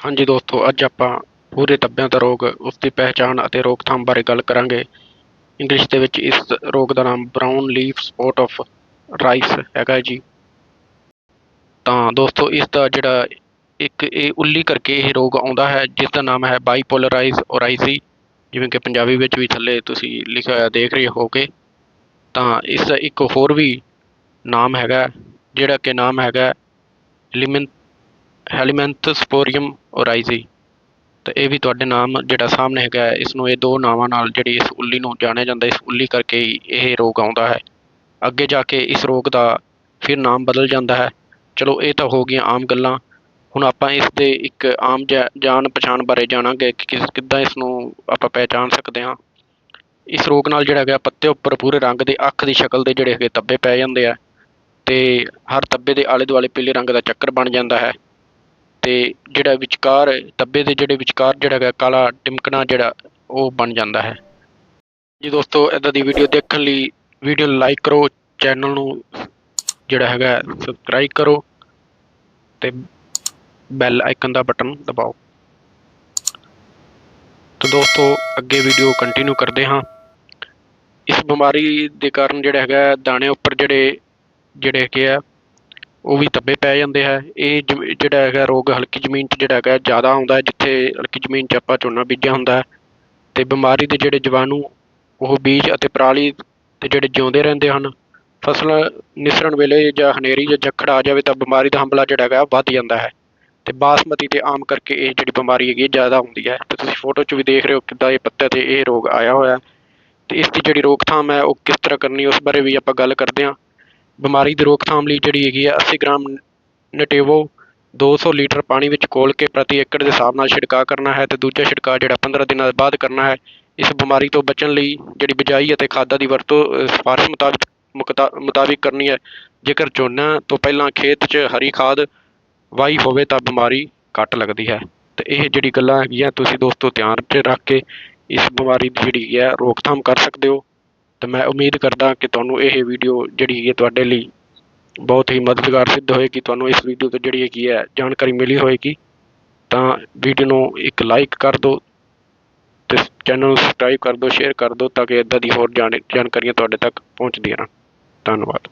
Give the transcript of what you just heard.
ਹਾਂਜੀ ਦੋਸਤੋ, ਅੱਜ ਆਪਾਂ ਪੂਰੇ ਤੱਬਿਆਂ ਦਾ ਰੋਗ ਉਸ ਦੀ ਪਹਿਚਾਣ ਅਤੇ ਰੋਕਥਾਮ ਬਾਰੇ ਗੱਲ ਕਰਾਂਗੇ। ਇੰਗਲਿਸ਼ ਦੇ ਵਿੱਚ ਇਸ ਰੋਗ ਦਾ ਨਾਮ brown leaf spot of rice ਹੈਗਾ ਜੀ। ਤਾਂ ਦੋਸਤੋ, ਇਸ ਦਾ ਜਿਹੜਾ ਇੱਕ ਇਹ ਉੱਲੀ ਕਰਕੇ ਇਹ ਰੋਗ ਆਉਂਦਾ ਹੈ, ਜਿਸ ਦਾ ਨਾਮ ਹੈ ਬਾਈਪੋਲਰਾਈਜ਼ ਔਰਾਈਜ਼ੀ ਜਿਵੇਂ ਕਿ ਪੰਜਾਬੀ ਵਿੱਚ ਵੀ ਥੱਲੇ ਤੁਸੀਂ ਲਿਖਿਆ ਹੋਇਆ ਦੇਖ ਰਹੇ ਹੋਗੇ ਤਾਂ ਇਸ ਦਾ ਇੱਕ ਹੋਰ ਵੀ ਨਾਮ ਹੈਗਾ, ਜਿਹੜਾ ਕਿ ਨਾਮ ਹੈਗਾ ਲਿਮਨ ਹੈਲੀਮੈਂਥਸਪੋਰੀਅਮ ਔਰਾਈਜ਼ੀ। ਅਤੇ ਇਹ ਵੀ ਤੁਹਾਡੇ ਨਾਮ ਜਿਹੜਾ ਸਾਹਮਣੇ ਹੈਗਾ ਇਸ ਨੂੰ ਇਹ ਦੋ ਨਾਵਾਂ ਨਾਲ ਜਿਹੜੀ ਇਸ ਉੱਲੀ ਨੂੰ ਜਾਣਿਆ ਜਾਂਦਾ, ਇਸ ਉੱਲੀ ਕਰਕੇ ਹੀ ਇਹ ਰੋਗ ਆਉਂਦਾ ਹੈ। ਅੱਗੇ ਜਾ ਕੇ ਇਸ ਰੋਗ ਦਾ ਫਿਰ ਨਾਮ ਬਦਲ ਜਾਂਦਾ ਹੈ। ਚਲੋ, ਇਹ ਤਾਂ ਹੋ ਗਈਆਂ ਆਮ ਗੱਲਾਂ। ਹੁਣ ਆਪਾਂ ਇਸ ਦੇ ਇੱਕ ਆਮ ਜਾ- ਜਾਣ ਪਛਾਣ ਬਾਰੇ ਜਾਣਾਂਗੇ ਕਿ ਕਿਸ ਕਿੱਦਾਂ ਇਸ ਨੂੰ ਆਪਾਂ ਪਹਿਚਾਣ ਸਕਦੇ ਹਾਂ। ਇਸ ਰੋਗ ਨਾਲ ਜਿਹੜਾ ਹੈਗਾ, ਪੱਤੇ ਉੱਪਰ ਪੂਰੇ ਰੰਗ ਦੇ ਅੱਖ ਦੀ ਸ਼ਕਲ ਦੇ ਜਿਹੜੇ ਹੈਗੇ ਧੱਬੇ ਪੈ ਜਾਂਦੇ ਆ। ਤੇ ਹਰ ਧੱਬੇ ਦੇ ਆਲੇ ਦੁਆਲੇ ਪੀਲੇ ਰੰਗ ਦਾ ਚੱਕਰ ਬਣ ਜਾਂਦਾ ਹੈ। ਅਤੇ ਜਿਹੜਾ ਵਿਚਕਾਰ ਧੱਬੇ ਦੇ ਜਿਹੜੇ ਵਿਚਕਾਰ ਜਿਹੜਾ ਹੈਗਾ ਕਾਲਾ ਟਿਮਕਣਾ ਜਿਹੜਾ, ਉਹ ਬਣ ਜਾਂਦਾ ਹੈ। ਜੀ ਦੋਸਤੋ ਇਦਾਂ ਦੀ ਵੀਡੀਓ ਦੇਖਣ ਲਈ ਵੀਡੀਓ ਲਾਈਕ ਕਰੋ ਚੈਨਲ ਨੂੰ ਜਿਹੜਾ ਹੈਗਾ ਸਬਸਕ੍ਰਾਈਬ ਕਰੋ ਤੇ ਬੈਲ ਆਈਕਨ ਦਾ ਬਟਨ ਦਬਾਓ। ਤਾਂ ਦੋਸਤੋ, ਅੱਗੇ ਵੀਡੀਓ ਕੰਟੀਨਿਊ ਕਰਦੇ ਹਾਂ। ਇਸ ਬਿਮਾਰੀ ਦੇ ਕਾਰਨ ਜਿਹੜਾ ਹੈਗਾ ਦਾਣੇ ਉੱਪਰ ਜਿਹੜੇ ਜਿਹੜੇ ਹੈਗੇ ਆ ਉਹ ਵੀ ਧੱਬੇ ਪੈ ਜਾਂਦੇ ਹੈ। ਇਹ ਜ਼ਮ- ਜਿਹੜਾ ਹੈਗਾ ਰੋਗ ਹਲਕੀ ਜ਼ਮੀਨ 'ਚ ਜਿਹੜਾ ਹੈਗਾ ਜ਼ਿਆਦਾ ਆਉਂਦਾ ਹੈ, ਜਿੱਥੇ ਹਲਕੀ ਜ਼ਮੀਨ 'ਚ ਆਪਾਂ ਝੋਨਾ ਬੀਜਿਆ ਹੁੰਦਾ ਹੈ। ਤੇ ਬਿਮਾਰੀ ਦੇ ਜਿਹੜੇ ਜੀਵਾਣੂ ਉਹ ਬੀਜ ਅਤੇ ਪਰਾਲੀ ਤੇ ਜਿਹੜੇ ਜਿਉਂਦੇ ਰਹਿੰਦੇ ਹਨ, ਫਸਲ ਨਿਸਰਨ ਵੇਲੇ ਜਾਂ ਹਨੇਰੀ ਜਾਂ ਜੱਖੜ ਆ ਜਾਵੇ ਤਾਂ ਬਿਮਾਰੀ ਦਾ ਹਮਲਾ ਜਿਹੜਾ ਹੈਗਾ ਵੱਧ ਜਾਂਦਾ ਹੈ। ਅਤੇ ਬਾਸਮਤੀ ਤੇ ਆਮ ਕਰਕੇ ਇਹ ਜਿਹੜੀ ਬਿਮਾਰੀ ਹੈਗੀ ਹੈ, ਜ਼ਿਆਦਾ ਹੁੰਦੀ ਹੈ। ਅਤੇ ਤੁਸੀਂ ਫੋਟੋ 'ਚ ਵੀ ਦੇਖ ਰਹੇ ਹੋ ਕਿੱਦਾਂ ਇਹ ਪੱਤੇ ਤੇ ਇਹ ਰੋਗ ਆਇਆ ਹੋਇਆ ਅਤੇ ਇਸ ਦੀ ਜਿਹੜੀ ਰੋਕਥਾਮ ਹੈ, ਉਹ ਕਿਸ ਤਰ੍ਹਾਂ ਕਰਨੀ, ਉਸ ਬਾਰੇ ਵੀ ਆਪਾਂ ਗੱਲ ਕਰਦੇ ਹਾਂ। ਬਿਮਾਰੀ ਦੀ ਰੋਕਥਾਮ ਲਈ ਜਿਹੜੀ ਹੈਗੀ ਹੈ 80 ਗ੍ਰਾਮ ਨਟੇਵੋ ਦੋ ਸੌ ਲੀਟਰ ਪਾਣੀ ਵਿੱਚ ਘੋਲ ਕੇ ਪ੍ਰਤੀ ਏਕੜ ਦੇ ਹਿਸਾਬ ਨਾਲ ਛਿੜਕਾਅ ਕਰਨਾ ਹੈ ਅਤੇ ਦੂਜਾ ਛਿੜਕਾਅ ਜਿਹੜਾ 15 ਦਿਨਾਂ ਬਾਅਦ ਕਰਨਾ ਹੈ ਇਸ ਬਿਮਾਰੀ ਤੋਂ ਬਚਣ ਲਈ ਜਿਹੜੀ ਬਿਜਾਈ ਅਤੇ ਖਾਦਾਂ ਦੀ ਵਰਤੋਂ ਅ, ਸਿਫਾਰਸ਼ ਮੁਤਾਬਿਕ ਮੁਕਤਾ- ਮੁਤਾਬਿਕ ਕਰਨੀ ਹੈ। ਜੇਕਰ ਝੋਨਾ ਤੋਂ ਪਹਿਲਾਂ ਖੇਤ 'ਚ ਹਰੀ ਖਾਦ ਵਾਈ ਹੋਵੇ ਤਾਂ ਬਿਮਾਰੀ ਘੱਟ ਲੱਗਦੀ ਹੈ। ਤੇ ਇਹ ਜਿਹੜੀ ਗੱਲਾਂ ਹੈਗੀਆਂ ਤੁਸੀਂ ਦੋਸਤੋ ਧਿਆਨ 'ਚ ਰੱਖ ਕੇ ਇਸ ਬਿਮਾਰੀ ਦੀ ਜਿਹੜੀ ਹੈ ਰੋਕਥਾਮ ਕਰ ਸਕਦੇ ਹੋ। ਤੇ ਮੈਂ ਉਮੀਦ ਕਰਦਾ ਕਿ ਤੁਹਾਨੂੰ ਇਹ ਵੀਡੀਓ ਜਿਹੜੀ ਹੈਗੀ ਹੈ ਤੁਹਾਡੇ ਲਈ ਬਹੁਤ ਹੀ ਮਦਦਗਾਰ ਸਿੱਧ ਹੋਏਗੀ, ਤੁਹਾਨੂੰ ਇਸ ਵੀਡੀਓ ਤੋਂ ਜਿਹੜੀ ਹੈਗੀ ਹੈ ਜਾਣਕਾਰੀ ਮਿਲੀ ਹੋਏਗੀ, ਤਾਂ ਵੀਡੀਓ ਨੂੰ ਇੱਕ ਲਾਈਕ ਕਰ ਦਿਓ ਤੇ ਚੈਨਲ ਨੂੰ ਸਬਸਕ੍ਰਾਈਬ ਕਰ ਦਿਓ ਸ਼ੇਅਰ ਕਰ ਦਿਓ ਤਾਂ ਕਿ ਇਦਾਂ ਦੀ ਹੋਰ ਜਾਣ- ਜਾਣਕਾਰੀਆਂ ਤੁਹਾਡੇ ਤੱਕ ਪਹੁੰਚਦੀਆਂ ਰਹਿਣ। ਧੰਨਵਾਦ।